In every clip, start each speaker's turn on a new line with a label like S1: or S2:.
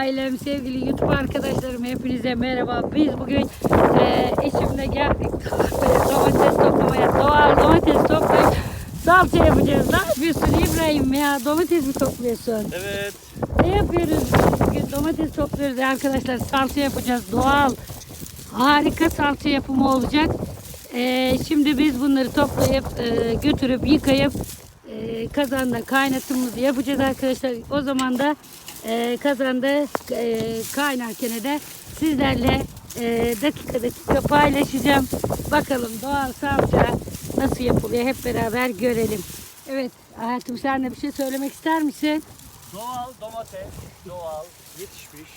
S1: ailem, sevgili YouTube arkadaşlarım hepinize merhaba. Biz bugün e, eşimle geldik domates toplamaya, doğal domates toplayıp salça yapacağız. Ne yapıyorsun İbrahim ya? Domates mi topluyorsun?
S2: Evet.
S1: Ne yapıyoruz bugün? Domates topluyoruz arkadaşlar. Salça yapacağız. Doğal. Harika salça yapımı olacak. Ee, şimdi biz bunları toplayıp e, götürüp yıkayıp e, kazanda kaynatımımızı yapacağız arkadaşlar. O zaman da e, kazanda e, kaynarken de sizlerle e, dakika dakika paylaşacağım. Bakalım doğal salça nasıl yapılıyor hep beraber görelim. Evet hayatım sen de bir şey söylemek ister misin?
S2: Doğal domates, doğal, yetişmiş.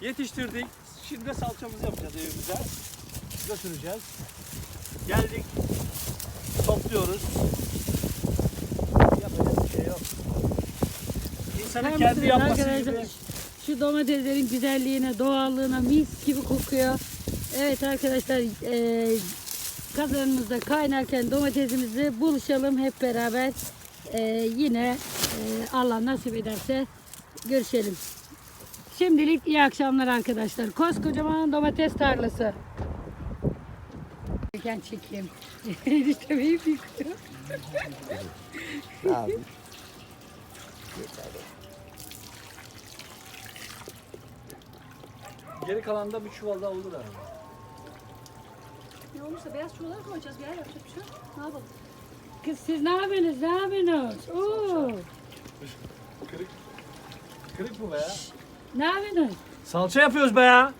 S2: Yetiştirdik. Şimdi de salçamızı yapacağız evimize. Götüreceğiz. Geldik. Topluyoruz. Yapacak bir şey yok.
S1: Bakar
S2: kendi yapması gibi.
S1: Şu domateslerin güzelliğine, doğallığına mis gibi kokuyor. Evet arkadaşlar e, kazanımızda kaynarken domatesimizi buluşalım hep beraber. E, yine e, Allah nasip ederse görüşelim. Şimdilik iyi akşamlar arkadaşlar. Koskocaman domates tarlası. Çeken çekeyim. işte benim yıkıyor.
S3: Abi.
S2: Geri kalan da bir çuval daha olur herhalde.
S4: Ne olursa beyaz çuvala koyacağız ya yapacak bir şey yok. Ne yapalım?
S1: Kız siz ne yapıyorsunuz? Ne yapıyorsunuz? Oo,
S2: Kırık. Kırık bu be ya.
S1: ne yapıyorsunuz?
S2: Salça yapıyoruz be ya.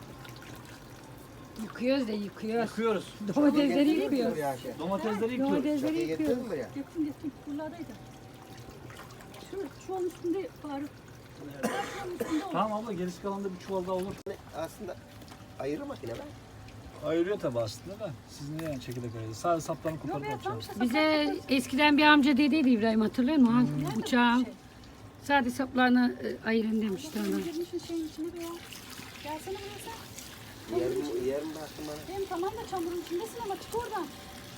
S1: Yıkıyoruz da yıkıyoruz.
S2: Yıkıyoruz.
S1: Domatesleri yıkıyoruz.
S2: Domatesleri yıkıyoruz.
S1: Domatesleri
S3: Şakayı getirdin
S1: yıkıyoruz.
S3: mi buraya?
S4: Buralardaydı. Şu, şu an üstünde Faruk.
S2: Tamam abla gerisi kalan da bir çuval daha olur.
S3: Aslında ayırı makine var.
S2: Ayırıyor tabi aslında da. Siz niye yani çekirdek ayırdınız? Sadece saplarını koparıp yapacaksınız.
S1: Bize eskiden bir amca dediydi İbrahim hatırlıyor musun? Uçağın sadece saplarını e, ayırın demişti ona.
S4: Be ya. Gelsene buraya sen.
S3: Yerim, yerim baktım bana.
S4: Benim tamam da çamurun içindesin ama çık oradan.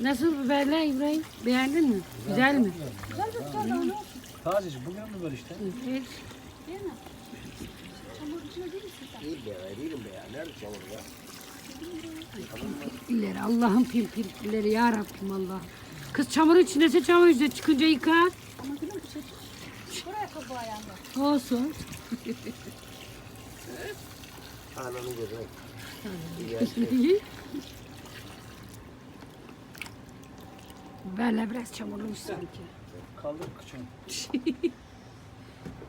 S1: Nasıl biberler İbrahim? Beğendin mi? Güzel mi?
S4: Güzel bir güzel daha ne olsun.
S2: Tazeci bugün mü böyle işte?
S1: Evet.
S4: Değil mi? Çamurun içinde değil misin sen?
S3: Değil be değilim be ya. Nerede çamur ya?
S1: Pimpirleri Allah'ın pimpirleri ya Rabbim Allah. Kız çamur içindeyse çamur içinde çıkınca yıkar.
S4: Ama gülüm bir şey. Buraya kabuğu ayağında.
S1: Olsun.
S3: Ananın gözü.
S1: Biberler biraz çamurluymuş sanki.
S2: Kaldır kıçını.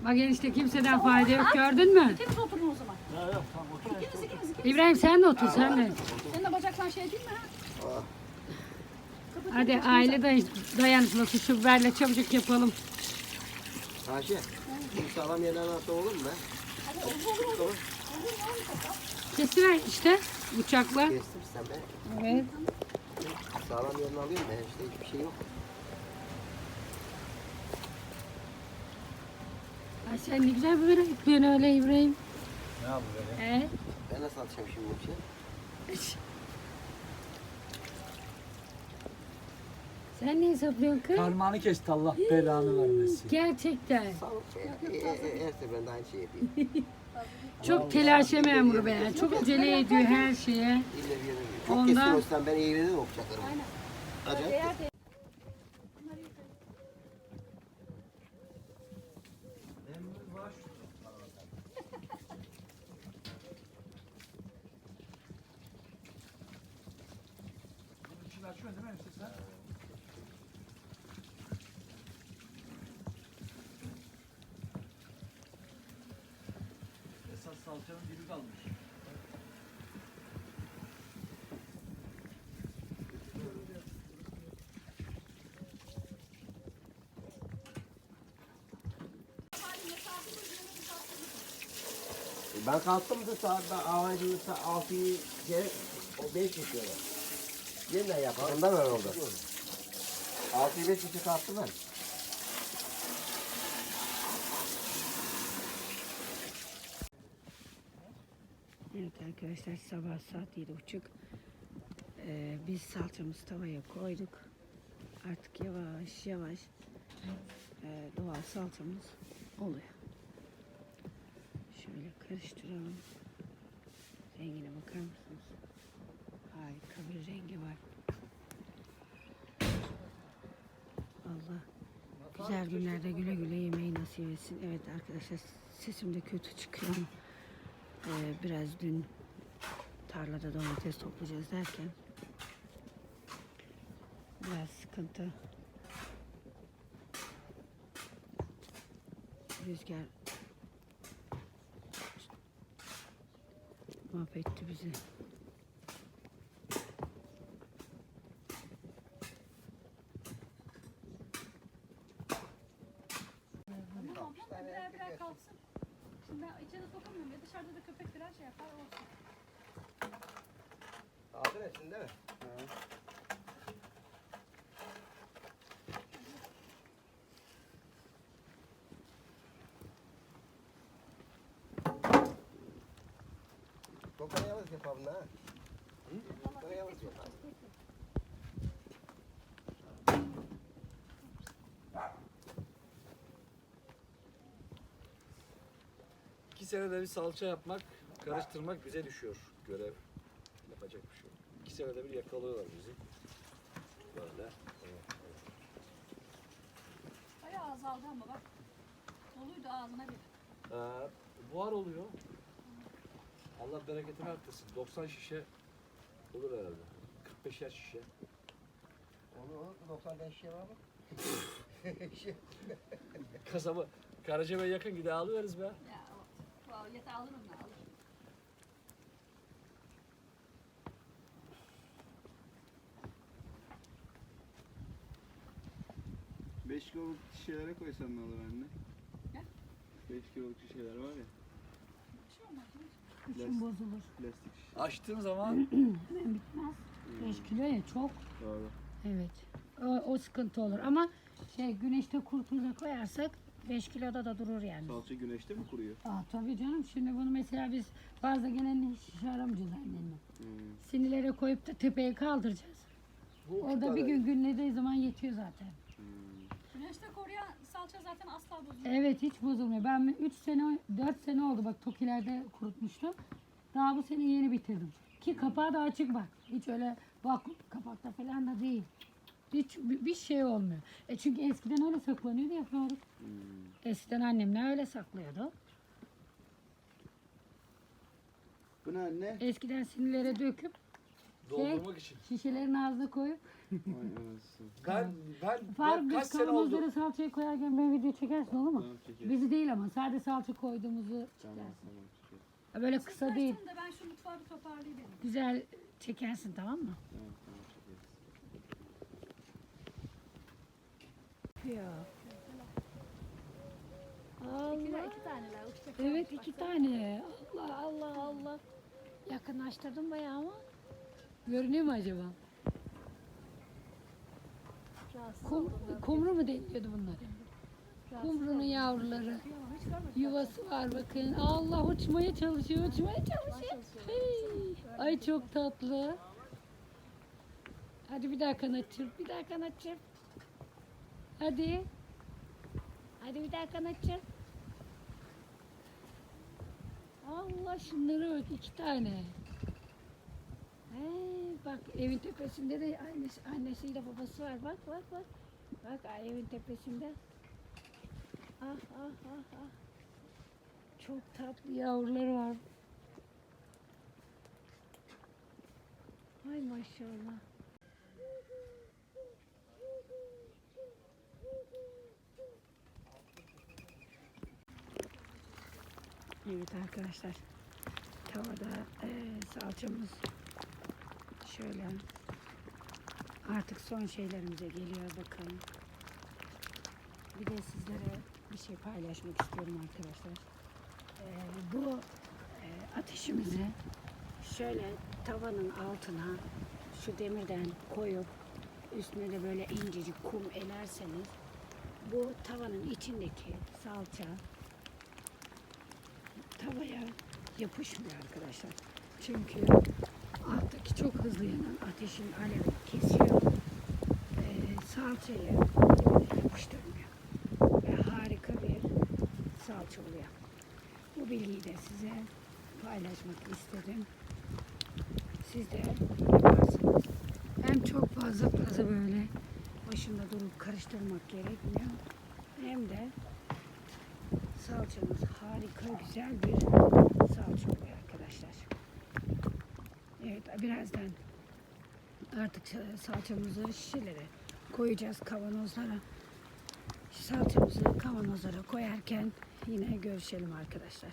S1: Bak enişte kimseden fayda yok gördün mü?
S4: Hepiniz oturun o zaman.
S2: Ya yok tamam otur.
S4: İkiniz ikiniz ikiniz.
S1: İbrahim sen de otur sen de.
S4: Senin de bacaklar şey değil mi ha?
S1: Hadi aile day dayanıklısı şu biberle çabucak yapalım.
S3: Ayşe. Bu sağlam yerden atsa olur mu be?
S4: Hadi olur olur olur.
S1: Kesiver işte bıçakla.
S3: Kestirsen be.
S1: Evet.
S3: Sağlam yerini alayım ben. İşte hiçbir şey yok.
S1: Ay sen ne güzel biber ayıklıyorsun öyle İbrahim.
S2: Ne yapıyor böyle?
S1: Evet.
S3: Ben nasıl atacağım şimdi bu şey?
S1: Sen ne hesaplıyorsun kız?
S2: Parmağını kesti Allah belanı vermesin.
S1: Gerçekten.
S3: Be ya. E, e, e, her seferinde aynı şey yapayım.
S1: Çok telaşe memuru be. Çok acele ediyor her şeye.
S3: İlle bir yere gidiyor. Çok
S1: Ondan-
S3: keskin olsam ben eğrenirim o bıçakları.
S4: Aynen.
S3: Acayip.
S4: De
S2: İçini açıyorsun değil mi Hüseyin sen? Esas salçanın dibi kalmış.
S3: Ben kalktım da saatte avancılık saat 6'yı şey, o 5 geçiyor. Yeniden yapalım. Ondan öyle oldu. 6'yı 5 geçe kalktım ben.
S1: Evet arkadaşlar sabah saat yedi buçuk. Ee, biz salçamızı tavaya koyduk. Artık yavaş yavaş e, doğal salçamız oluyor. Şöyle karıştıralım. Rengine bakar mısınız? Harika bir rengi var. Allah güzel günlerde güle güle yemeği nasip etsin. Evet arkadaşlar sesim de kötü çıkıyor eee, biraz dün tarlada domates toplayacağız derken biraz sıkıntı. Rüzgar mahvetti bizi.
S4: Tamam ablam birer birer kalsın. Şimdi ben içeri sokamıyorum ya dışarıda da köpek birer şey yapar olsun.
S3: Aldın hepsini değil mi? Kokana yapalım ha. Kokana yalnız yapalım.
S2: İki senede bir salça yapmak, karıştırmak bize düşüyor görev. Yapacak bir şey yok. İki senede bir yakalıyorlar bizi. Böyle.
S4: Bayağı azaldı ama bak. Doluydu ağzına bir.
S2: Ee, buhar oluyor. Allah bereketini arttırsın. 90 şişe olur herhalde. 45'er şişe.
S3: Olur olur. 95 şey var mı?
S2: Kasabı Karacabey'e yakın gide alıyoruz be.
S4: Ya o, o yeter alırım ben alırım.
S5: Beş kiloluk şişelere koysan ne olur anne?
S4: Ne?
S5: 5 kiloluk şişeler var ya.
S1: Kışın bozulur.
S5: Plastik şişe.
S2: Açtığın zaman
S1: Hemen bitmez. 5 kilo ya çok.
S5: Doğru.
S1: Evet. O, o sıkıntı olur ama şey güneşte kurtuluza koyarsak 5 kiloda da durur yani.
S5: Salça güneşte mi kuruyor?
S1: Aa, tabii canım şimdi bunu mesela biz fazla genelini hiç aramayacağız annemle.
S5: Hmm.
S1: Sinilere koyup da tepeye kaldıracağız.
S2: bu
S1: Orada bir gün günlediği zaman yetiyor zaten.
S5: Hmm.
S4: Güneşte koruyan salça zaten asla bozulmuyor.
S1: Evet hiç bozulmuyor. Ben 3 sene 4 sene oldu bak Tokilerde kurutmuştum. Daha bu sene yeni bitirdim. Ki kapağı da açık bak. Hiç öyle bak kapakta falan da değil. Hiç bir şey olmuyor. E çünkü eskiden öyle saklanıyordu ya Faruk.
S5: Hmm.
S1: Eskiden annemler öyle saklıyordu.
S5: Bu ne anne?
S1: Eskiden sinirlere döküp
S2: doldurmak için.
S1: şişelerin ağzına koyup
S2: Ben ben,
S1: Faruk
S2: ben kaç sene oldu?
S1: kavanozlara salçayı koyarken ben video çekersin olur mu?
S5: Tamam çekelim.
S1: Bizi değil ama sadece salça koyduğumuzu
S5: Tamam
S1: çekersin.
S5: tamam çekelim.
S1: Ha, Böyle kısa değil.
S4: da ben şu mutfağı bir toparlayayım.
S1: Güzel çekersin tamam mı?
S5: Tamam tamam çekeriz.
S1: Ya.
S4: İki,
S1: Allah.
S4: iki taneler. uçta
S1: Evet iki tane. Allah Allah Allah. Yakınlaştırdım bayağı ama. Görünüyor mu acaba? Kum, kumru mu deniliyordu bunlar?
S4: Rahatsız
S1: Kumrunun yavruları. Yuvası var bakın. Allah uçmaya çalışıyor, uçmaya çalışıyor. Hey, Ay çok tatlı. Hadi bir daha kanat çırp, bir daha kanat çırp. Hadi. Hadi bir daha kanat çırp. Allah şunlara bak iki tane. Hey, bak evin tepesinde de annesi, annesiyle babası var. Bak bak bak. Bak evin tepesinde. Ah ah ah ah. Çok tatlı yavruları var. Ay maşallah. Evet arkadaşlar. Tavada eee, salçamız şöyle artık son şeylerimize geliyor bakalım. Bir de sizlere bir şey paylaşmak istiyorum arkadaşlar. Ee, bu e, ateşimizi şöyle tavanın altına şu demirden koyup üstüne de böyle incecik kum elerseniz bu tavanın içindeki salça tavaya yapışmıyor arkadaşlar. Çünkü alttaki çok hızlı yanan ateşin alevi kesiyor. Ee, salçayı yapıştırmıyor. Ve harika bir salça oluyor. Bu bilgiyi de size paylaşmak istedim. Siz de yaparsınız. Hem çok fazla fazla böyle başında durup karıştırmak gerekmiyor. Hem de salçamız harika güzel bir salça oluyor arkadaşlar. Evet birazdan artık salçamızı şişelere koyacağız kavanozlara. Salçamızı kavanozlara koyarken yine görüşelim arkadaşlar.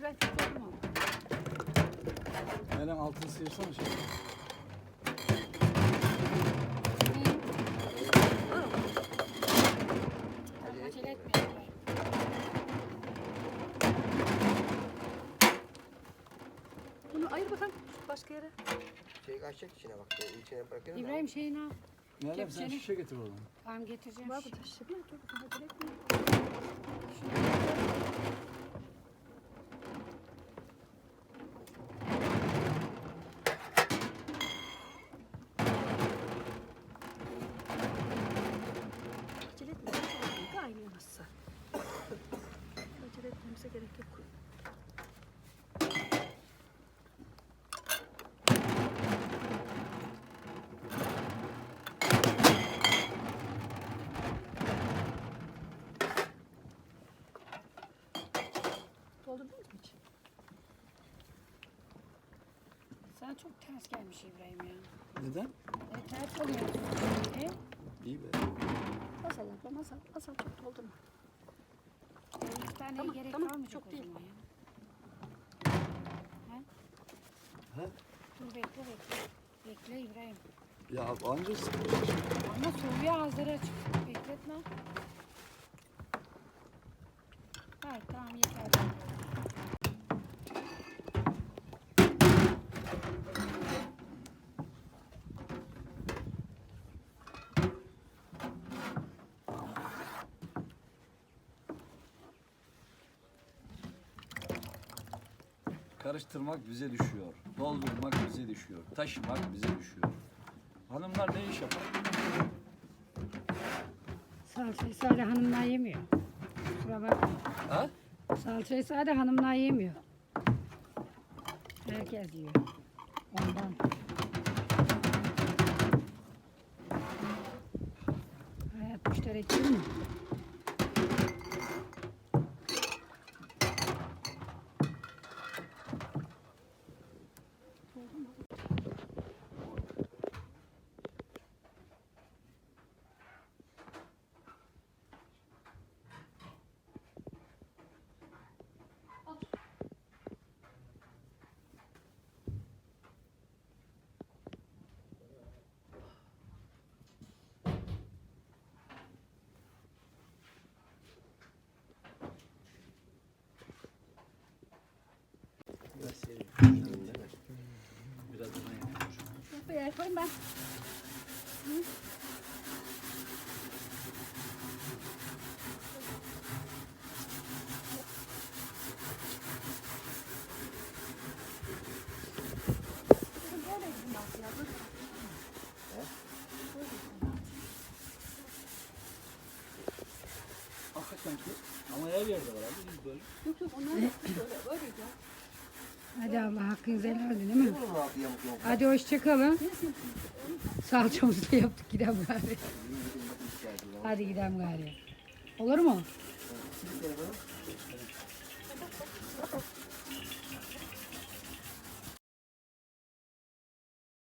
S1: Biraz koydum ama.
S2: Meryem altını sıyırsana şey.
S4: Yere.
S3: Şey kaçacak içine bak. Şey, içine bırakıyorum.
S1: İbrahim şeyini al.
S2: Meryem sen
S1: Kepçeni.
S2: şişe getir oradan.
S1: Tamam getireceğim.
S4: Var burada şişe. Dur bakalım acele etme. Acele etme. Kaynayamazsa. Acele etmemize gerek yok. Doldurdunuz mu hiç?
S1: Sana çok ters gelmiş İbrahim ya.
S2: Neden?
S1: E, ters oluyor. E,
S2: İyi be.
S4: Masal abla masal. Masal çok doldurma.
S1: bir tane
S4: Tamam,
S1: gerek
S4: tamam,
S1: kalmayacak
S4: çok
S1: o
S4: değil.
S1: zaman ya. He?
S2: He?
S1: Dur bekle bekle. Bekle İbrahim.
S2: Ya anca
S1: Ama soğuya ağızları açık. Bekletme. Hayır tamam yeter.
S2: Karıştırmak bize düşüyor. Doldurmak bize düşüyor. Taşımak bize düşüyor. Hanımlar ne iş yapar?
S1: Salçayı sade hanımlar yemiyor. Kusura bakma.
S2: Ha?
S1: Salçayı sade hanımlar yemiyor. Herkes yiyor. Ondan. Hayat müşterek değil mi?
S4: Şuraya koyayım ben.
S2: Hakikaten ki. Ama her yerde var abi. Biz böyle.
S4: Yok yok onlar böyle böyle ya.
S1: Hadi Allah hakkınızı helal edin değil mi? Hadi hoşçakalın. Salçamızı da yaptık gidelim gari. Hadi gidelim gari. Olur mu?